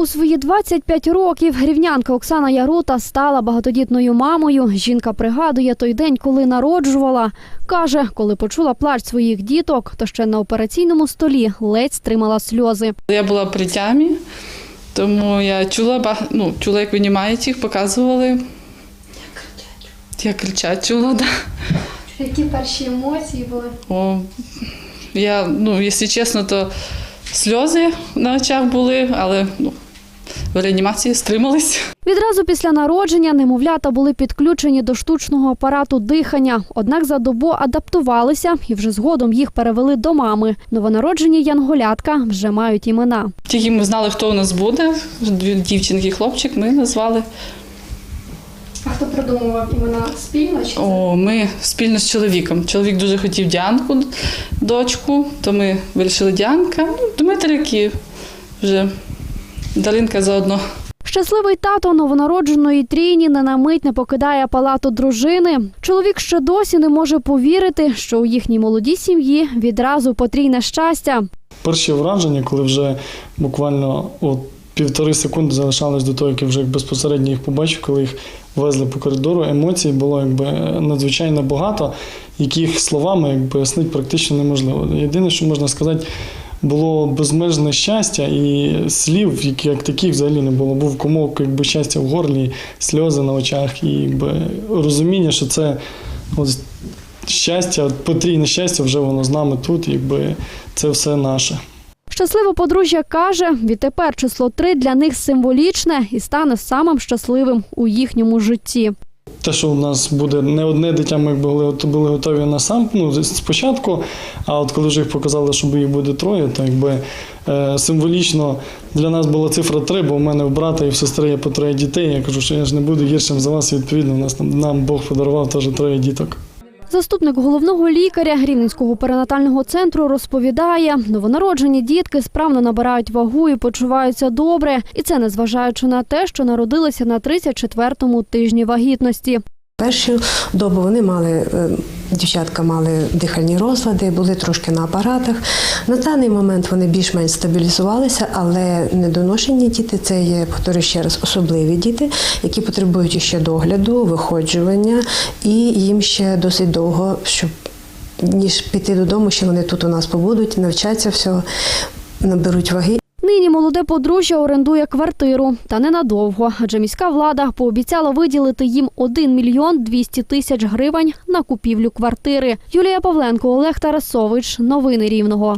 У свої 25 років рівнянка Оксана Ярута стала багатодітною мамою. Жінка пригадує той день, коли народжувала. Каже, коли почула плач своїх діток, то ще на операційному столі ледь стримала сльози. Я була при тямі, тому я чула, ну, чула, як винімають їх, показували. Як кричать, чула, да. Які перші емоції були? О, я, ну, якщо чесно, то сльози на очах були, але ну, в реанімації стримались. Відразу після народження немовлята були підключені до штучного апарату дихання. Однак за добу адаптувалися і вже згодом їх перевели до мами. Новонароджені янголятка вже мають імена. Тільки ми знали, хто у нас буде, дівчинки і хлопчик, ми назвали. А хто придумував імена спільно? Чи О, ми спільно з чоловіком. Чоловік дуже хотів Діанку, дочку, то ми вирішили Діанка. Ну, Дмитрик і вже Даринка заодно. Щасливий тато новонародженої трійні не на мить не покидає палату дружини. Чоловік ще досі не може повірити, що у їхній молодій сім'ї відразу потрійне щастя. Перші враження, коли вже буквально от півтори секунди залишалось до того, як я вже безпосередньо їх побачив, коли їх везли по коридору, емоцій було якби надзвичайно багато, яких словами як пояснити практично неможливо. Єдине, що можна сказати, було безмежне щастя і слів, які як таких взагалі не було. Був комок якби щастя в горлі, сльози на очах, і розуміння, що це от, щастя, потрійне щастя, вже воно з нами тут, якби це все наше. Щасливе подружжя каже, відтепер число три для них символічне і стане самим щасливим у їхньому житті. Те, що у нас буде не одне дитя, ми були були, були готові на сам ну, спочатку. А от коли вже їх показали, що їх буде троє, то якби е, символічно для нас була цифра три, бо у мене в брата і в сестри є по троє дітей. Я кажу, що я ж не буду гіршим за вас. І відповідно, у нас нам Бог подарував теж троє діток. Заступник головного лікаря Рівненського перинатального центру розповідає, новонароджені дітки справно набирають вагу і почуваються добре. І це незважаючи на те, що народилися на 34-му тижні вагітності. Першу добу вони мали, е, дівчатка мали дихальні розлади, були трошки на апаратах. На даний момент вони більш-менш стабілізувалися, але недоношені діти це є, повторюю ще раз, особливі діти, які потребують ще догляду, виходжування, і їм ще досить довго, щоб ніж піти додому, ще вони тут у нас побудуть, навчаться всього, наберуть ваги Нині молоде подружжя орендує квартиру, та ненадовго, адже міська влада пообіцяла виділити їм 1 мільйон 200 тисяч гривень на купівлю квартири. Юлія Павленко, Олег Тарасович. Новини Рівного.